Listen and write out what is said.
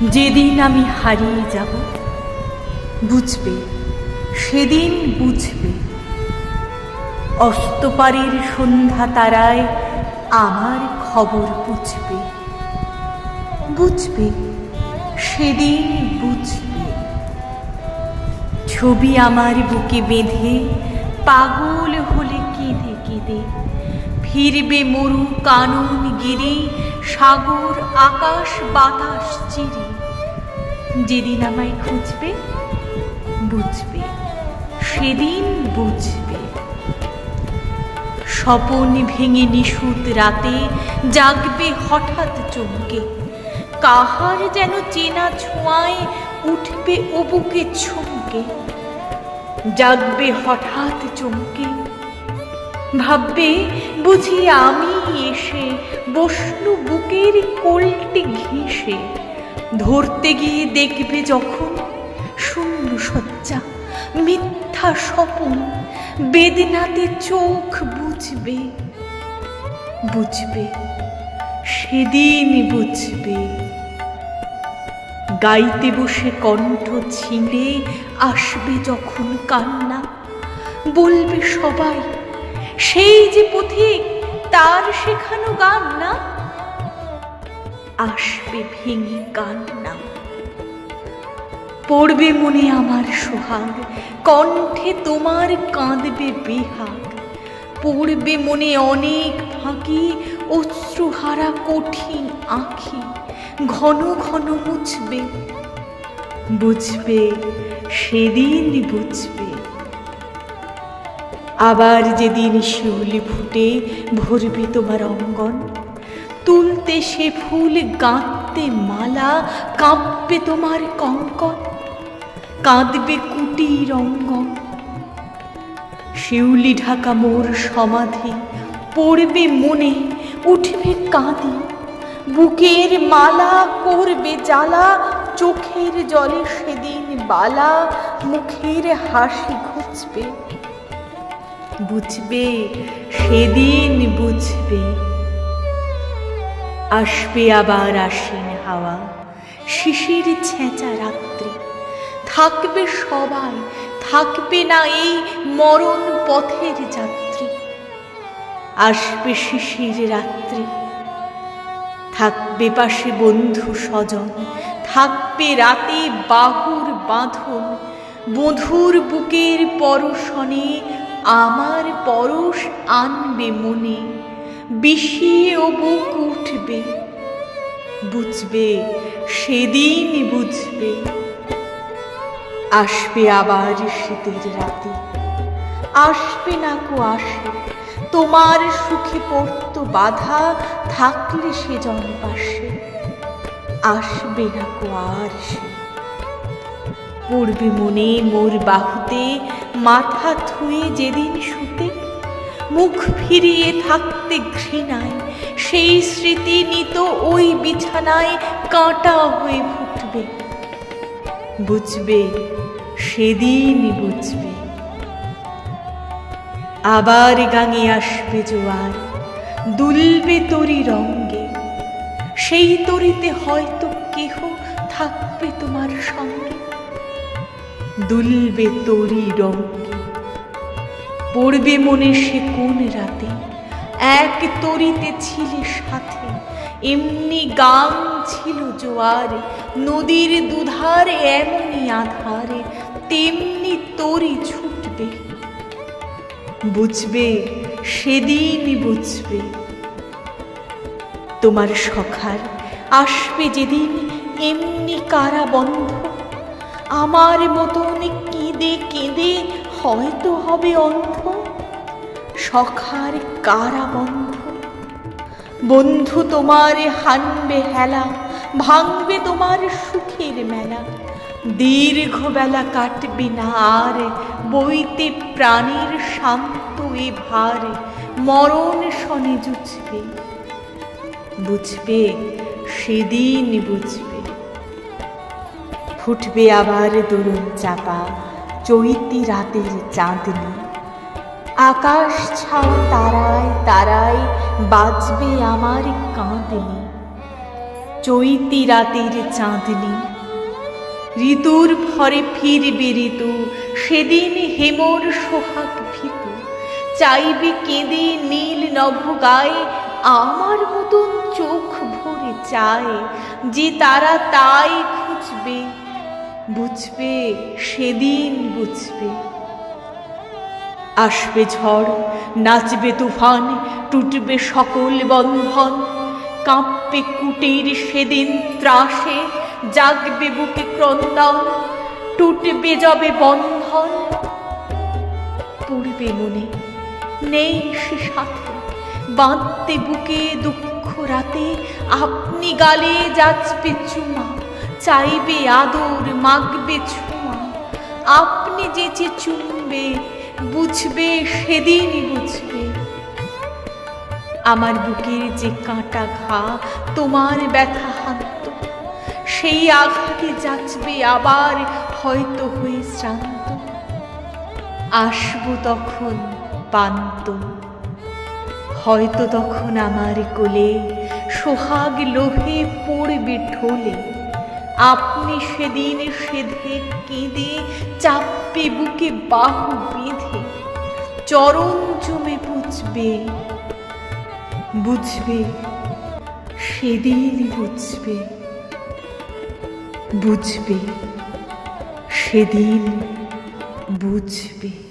যেদিন আমি হারিয়ে যাব, বুঝবে, সেদিন বুঝবে। অস্তপারের সন্ধ্যা তারায় আমার খবর বুঝবে। বুঝবে, সেদিন বুঝবে। ছবি আমার বুকে বেঁধে, পাগল হলে কেঁদে কেঁদে, ফিরবে মরু কানন গিরে সাগর, আকাশ, বাতাস চিরে। যেদিন আমায় খুঁজবে, বুঝবে। সেদিন বুঝবে। স্বপন ভেঙে নিশুত রাতে জাগবে হঠাৎ চমকে। কাহার যেন চেনা ছোঁয়ায় উঠবে ও বুকে ছমকে। জাগবে হঠাৎ চমকে। ভাববে, বুঝি আমি এসে বসলু বুকের কোলটি ঘেঁষে। ধরতে গিয়ে দেখবে যখন শূন্য সজ্জা মিথ্যা স্বপন, বেদনাতে চোখ বুঝবে। বুঝবে সেদিন বুঝবে। গাইতে বসে কণ্ঠ ছিঁড়ে আসবে যখন কান্না, বলবে সবাই সেই যে পথিক, তার শেখানো গান না? আসবে ভেঙে কান্না পড়বে মনে আমার সোহাগ, কণ্ঠে তোমার কাঁদবে বেহাগ। পড়বে মনে অনেক ফাঁকি, অশ্রুহারা কঠিন আঁখি। ঘন ঘন মুছবে, বুঝবে, সেদিন বুঝবে। আবার যেদিন শিউলি ফুটে ভরবে তোমার অঙ্গন, তুলতে সে ফুল গাঁথতে মালা, কাঁপবে তোমার কঙ্কন, কাঁদবে কুটির অঙ্গন। শিউলি ঢাকা মোর সমাধি, পড়বে মনে, উঠবে কাঁদি, বুকের মালা করবে জ্বালা, চোখের জলে সেদিন বালা, মুখের হাসি ঘুচবে। বুঝবে, সেদিন বুঝবে। আসবে আবার আশ্বিন হাওয়া, শিশির ছেঁচা রাত্রি। থাকবে সবাই, থাকবে না এই মরণ পথের যাত্রী। আসবে শিশির রাত্রি। থাকবে পাশে বন্ধু স্বজন, থাকবে রাতে বাহুর বাঁধন বধুর বুকের পরশনে আমার পরশ আনবে মনে, বিষিয়ে ও বুক উঠবে বুঝবে, সেদিন বুঝবে। আসবে আবার শীতের রাতে, আসবে না কো আসে। তোমার সুখে পড়তো বাধা থাকলে সে জন পাশে আসবে না কো আর সে। পড়বে মনে মোর বাহুতে মাথা থুয়ে যেদিন শুতে, মুখ ফিরিয়ে থাকতে ঘৃণায়, সেই স্মৃতি নিত ওই বিছানায় কাঁটা হয়ে ফুটবে। বুঝবে সেদিন বুঝবে। আবার গাঙে আসবে জোয়ার, দুলবে তরি রঙ্গে। সেই তরিতে হয়তো কেহ থাকবে তোমার সঙ্গে। দুলবে তরি রঙ্গে পড়বে মনে সে কোন রাতে? এক তরিতে ছিলে সাথে। এমনি গান ছিল জোয়ারে, নদীর দুধারে এমনি আধারে, তেমনি তরি ছুটবে। বুঝবে সেদিন বুঝবে। তোমার সখার আসবে যেদিন এমনি কারা বন্ধ আমার মতন কেঁদে কেঁদে হয়তো হবে অন্ধ। সখার কারা বন্ধ বন্ধু তোমার হানবে হেলা, ভাঙবে তোমার সুখের মেলা। দীর্ঘ বেলা কাটবে না আর বইতে প্রাণীর শান্ত এ ভার, মরণ শনে জুছবে। বুঝবে, সেদিন বুঝবে। ফুটবে আবার দরুন চাপা, চৈতি রাতের চাঁদনি। আকাশ ছাওয়া তারায় তারায় বাজবে আমার কাঁদনি। চৈতি রাতের চাঁদনি। ঋতুর ভরে ফিরবে ঋতু, সেদিন হেমর সোহাগ ভীতু। চাইবে কেঁদে নীল নভ গায়ে, আমার মতন চোখ ভরে চায়, যে তারা তাই খুঁজবে বুঝবে, সেদিন বুঝবে। আসবে ঝড়, নাচবে তুফান, টুটবে সকল বন্ধন। কাঁপবে কুটির সেদিন ত্রাসে, জাগবে বুকে ক্রন্দন। টুটবে যবে বন্ধন। পড়বে মনে, নেই সে সাথে। বাঁধতে বুকে দুঃখ রাতে, আপনি গালে যাচবে চুমা। চাইবে আদর, মাগবে ছোঁয়া। আপনি যেচে চুমবে বুঝবে সেদিনই বুঝবে। আমার বুকের যে কাঁটা ঘা, তোমার ব্যথা হান্ত সেই আঘাতে যাচবে আবার, হয়তো হয়ে শ্রান্ত। আসব তখন পান্ত হয়তো তখন আমার কোলে, সোহাগ লোভে পড়বে ঢোলে। আপনি সেদিন সেধে কেঁদে চাপবে বুকে বাহু বেঁধে চরণ জমে বুঝবে বুঝবে, সেদিন বুঝবে বুঝবে, সেদিন বুঝবে।